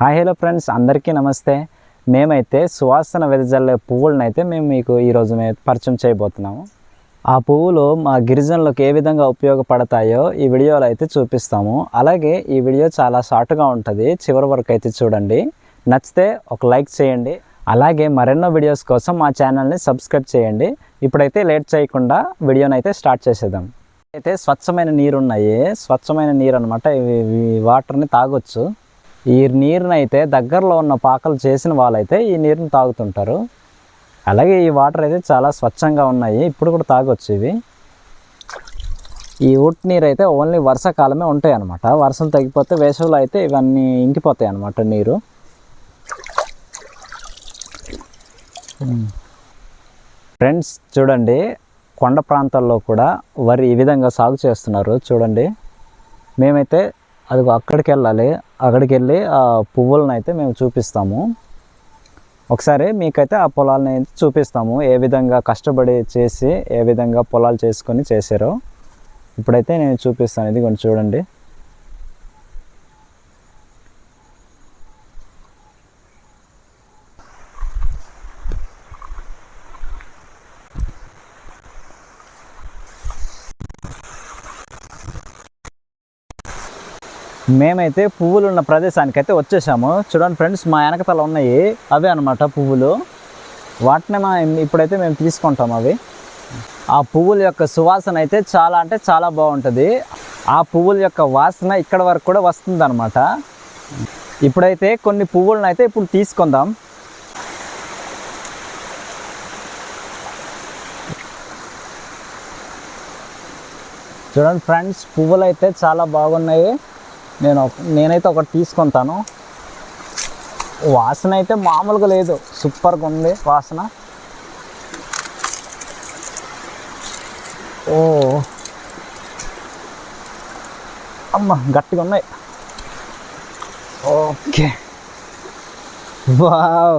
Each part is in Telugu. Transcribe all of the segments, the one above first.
Hi hello friends. అందరికీ నమస్తే. మేమైతే సువాసన వెదజల్లే పువ్వులను అయితే మేము మీకు ఈరోజు మేము పరిచయం చేయబోతున్నాము. ఆ పువ్వులు మా గిరిజనులకు ఏ విధంగా ఉపయోగపడతాయో ఈ వీడియోలో అయితే చూపిస్తాము. అలాగే ఈ వీడియో చాలా షార్ట్గా ఉంటుంది. చివరి వరకు అయితే చూడండి. నచ్చితే ఒక లైక్ చేయండి. అలాగే మరెన్నో వీడియోస్ కోసం మా ఛానల్ని సబ్స్క్రైబ్ చేయండి. ఇప్పుడైతే లేట్ చేయకుండా వీడియోని అయితే స్టార్ట్ చేసేద్దాం. అయితే స్వచ్ఛమైన నీరు ఉన్నాయి స్వచ్ఛమైన నీరు అనమాట ఇవి ఇవి వాటర్ని తాగొచ్చు. ఈ నీరుని అయితే దగ్గరలో ఉన్న పాకలు చేసిన వాళ్ళైతే ఈ నీరుని తాగుతుంటారు. అలాగే ఈ వాటర్ అయితే చాలా స్వచ్ఛంగా ఉన్నాయి. ఇప్పుడు కూడా తాగొచ్చు ఇవి. ఈ ఉట్ నీరు అయితే ఓన్లీ వర్షాకాలమే ఉంటాయి అనమాట వర్షం తగ్గిపోతే వేసవిలో అయితే ఇవన్నీ ఇంకిపోతాయి అనమాట నీరు. ఫ్రెండ్స్ చూడండి. కొండ ప్రాంతాల్లో కూడా వరి ఈ విధంగా సాగు చేస్తున్నారు. చూడండి. మేమైతే అది అక్కడికి వెళ్ళాలి. అక్కడికి వెళ్ళి ఆ పువ్వులను అయితే మేము చూపిస్తాము. ఒకసారి మీకైతే ఆ పొలాలని అయితే చూపిస్తాము. ఏ విధంగా కష్టపడి చేసి ఏ విధంగా పొలాలు చేసుకొని చేశారో. ఇప్పుడైతే నేను చూపిస్తాను. ఇది కొంచెం చూడండి. మేమైతే పువ్వులు ఉన్న ప్రదేశానికి అయితే వచ్చేసాము. చూడండి ఫ్రెండ్స్ మా వెనకతల ఉన్నాయి. అవే అనమాట పువ్వులు. వాటిని మా ఇప్పుడైతే మేము తీసుకుంటాం అవి. ఆ పువ్వుల యొక్క సువాసన అయితే చాలా అంటే చాలా బాగుంటుంది. ఆ పువ్వుల యొక్క వాసన ఇక్కడ వరకు కూడా వస్తుంది అనమాట ఇప్పుడైతే కొన్ని పువ్వులను అయితే ఇప్పుడు తీసుకుందాం. చూడండి ఫ్రెండ్స్ పువ్వులు అయితే చాలా బాగున్నాయి. నేను నేనైతే ఒకటి తీసుకుంటాను. వాసన అయితే మామూలుగా లేదు. సూపర్గా ఉంది వాసన. ఓ. అమ్మ గట్టిగా ఉన్నాయి. ఓకే. వావ్.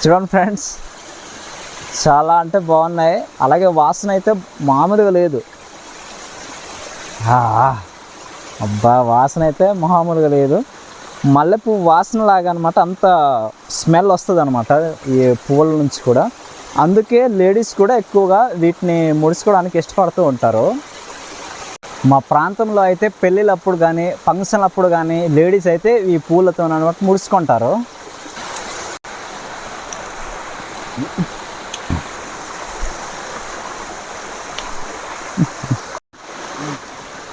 చూడండి ఫ్రెండ్స్. చాలా అంటే బాగున్నాయి. అలాగే వాసన అయితే మామూలుగా లేదు. ఆ. అబ్బా వాసన అయితే మామూలుగా లేదు. మల్లెపూ వాసన లాగా అనమాట అంత స్మెల్ వస్తుంది అనమాట ఈ పువ్వుల నుంచి కూడా. అందుకే లేడీస్ కూడా ఎక్కువగా వీటిని ముడుచుకోవడానికి ఇష్టపడుతూ ఉంటారు. మా ప్రాంతంలో అయితే పెళ్ళిళ్ళప్పుడు కానీ ఫంక్షన్ అప్పుడు కానీ లేడీస్ అయితే ఈ పూలతో అనమాట ముడుచుకుంటారు.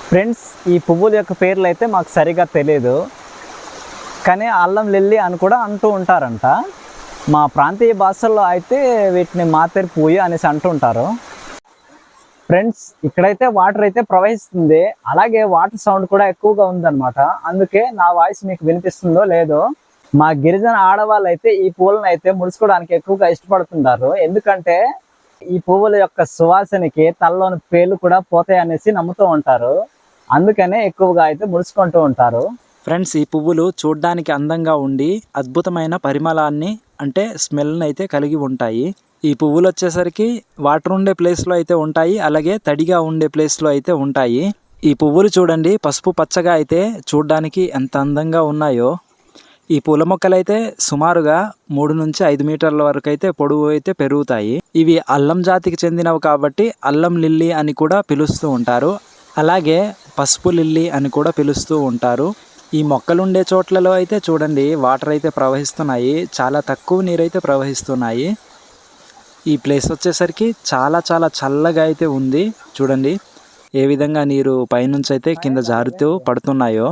ఫ్రెండ్స్ ఈ పువ్వుల యొక్క పేర్లు అయితే మాకు సరిగా తెలియదు కానీ అల్లం లిల్లీ అని కూడా అంటూ ఉంటారంట. మా ప్రాంతీయ భాషల్లో అయితే వీటిని మాతేరు పూయ అనేసి అంటుంటారు ఫ్రెండ్స్ ఇక్కడైతే వాటర్ అయితే ప్రవహిస్తుంది. అలాగే వాటర్ సౌండ్ కూడా ఎక్కువగా ఉందన్నమాట. అందుకే నా వాయిస్ మీకు వినిపిస్తుందో లేదో మా గిరిజన ఆడవాళ్ళు అయితే ఈ పువ్వులను అయితే ముడుచుకోవడానికి ఎక్కువగా ఇష్టపడుతుంటారు. ఎందుకంటే ఈ పువ్వుల యొక్క సువాసనకి తలలోని పేర్లు కూడా పోతాయి అనేసి నమ్ముతూ ఉంటారు. అందుకనే ఎక్కువగా అయితే ముడుచుకుంటూ ఉంటారు. ఫ్రెండ్స్ ఈ పువ్వులు చూడడానికి అందంగా ఉండి అద్భుతమైన పరిమళాన్ని అంటే స్మెల్ని అయితే కలిగి ఉంటాయి. ఈ పువ్వులు వచ్చేసరికి వాటర్ ఉండే ప్లేస్లో అయితే ఉంటాయి అలాగే తడిగా ఉండే ప్లేస్లో అయితే ఉంటాయి. ఈ పువ్వులు చూడండి పసుపు పచ్చగా అయితే చూడడానికి ఎంత అందంగా ఉన్నాయో. ఈ పూల మొక్కలైతే సుమారుగా మూడు నుంచి ఐదు మీటర్ల వరకు అయితే పొడవు అయితే పెరుగుతాయి. ఇవి అల్లం జాతికి చెందినవి కాబట్టి అల్లం లిల్లీ అని కూడా పిలుస్తూ ఉంటారు. అలాగే పసుపు లిల్లీ అని కూడా పిలుస్తూ ఉంటారు. ఈ మొక్కలు ఉండే చోట్లలో అయితే చూడండి వాటర్ అయితే ప్రవహిస్తున్నాయి. చాలా తక్కువ నీరు అయితే ప్రవహిస్తున్నాయి. ఈ ప్లేస్ వచ్చేసరికి చాలా చాలా చల్లగా అయితే ఉంది. చూడండి ఏ విధంగా నీరు పైనుంచి అయితే కింద జారుతూ పడుతున్నాయో.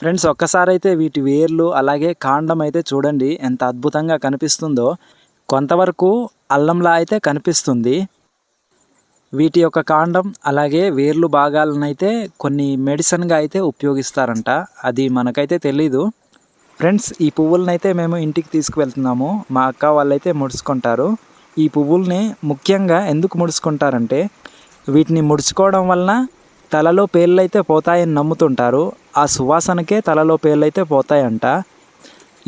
ఫ్రెండ్స్ ఒక్కసారి అయితే వీటి వేర్లు అలాగే కాండం అయితే చూడండి ఎంత అద్భుతంగా కనిపిస్తుందో. కొంతవరకు అల్లంలా అయితే కనిపిస్తుంది. వీటి యొక్క కాండం అలాగే వేర్లు భాగాలనైతే కొన్ని మెడిసిన్గా అయితే ఉపయోగిస్తారంట. అది మనకైతే తెలీదు. ఫ్రెండ్స్ ఈ పువ్వులనైతే మేము ఇంటికి తీసుకువెళ్తున్నాము. మా అక్క వాళ్ళైతే ముడుచుకుంటారు. ఈ పువ్వుల్ని ముఖ్యంగా ఎందుకు ముడుచుకుంటారంటే వీటిని ముడుచుకోవడం వలన తలలో పేర్లు అయితే పోతాయని నమ్ముతుంటారు. ఆ సువాసనకే తలలో పేర్లు అయితే పోతాయంట.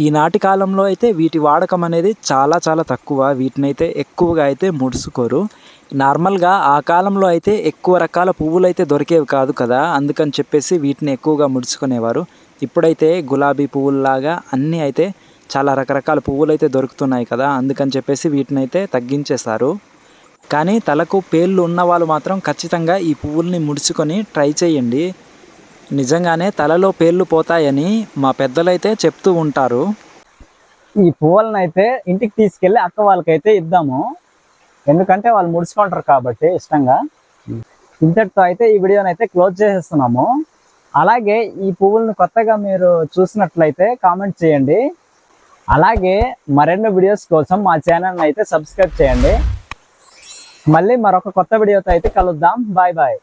ఈనాటి కాలంలో అయితే వీటి వాడకం అనేది చాలా చాలా తక్కువ. వీటినైతే ఎక్కువగా అయితే ముడుచుకోరు. నార్మల్గా ఆ కాలంలో అయితే ఎక్కువ రకాల పువ్వులు అయితే దొరికేవి కాదు కదా. అందుకని చెప్పేసి వీటిని ఎక్కువగా ముడుచుకునేవారు. ఇప్పుడైతే గులాబీ పువ్వుల్లాగా అన్నీ అయితే చాలా రకరకాల పువ్వులు అయితే దొరుకుతున్నాయి కదా. అందుకని చెప్పేసి వీటిని అయితే తగ్గించేశారు. కానీ తలకు పేర్లు ఉన్న వాళ్ళు మాత్రం ఖచ్చితంగా ఈ పువ్వుల్ని ముడుచుకొని ట్రై చేయండి. నిజంగానే తలలో పేర్లు పోతాయని మా పెద్దలైతే చెప్తూ ఉంటారు. ఈ పువ్వులను అయితే ఇంటికి తీసుకెళ్ళి అక్క వాళ్ళకైతే ఇద్దాము. ఎందుకంటే వాళ్ళు ముడుచుకుంటారు కాబట్టి ఇష్టంగా. ఇంతటితో అయితే ఈ వీడియోని అయితే క్లోజ్ చేసేస్తున్నాము. అలాగే ఈ పువ్వులను కొత్తగా మీరు చూసినట్లయితే కామెంట్ చేయండి. అలాగే మరెన్నో వీడియోస్ కోసం మా ఛానల్ని అయితే సబ్స్క్రైబ్ చేయండి. మళ్ళీ మరొక కొత్త వీడియోతో అయితే కలుద్దాం. Bye bye.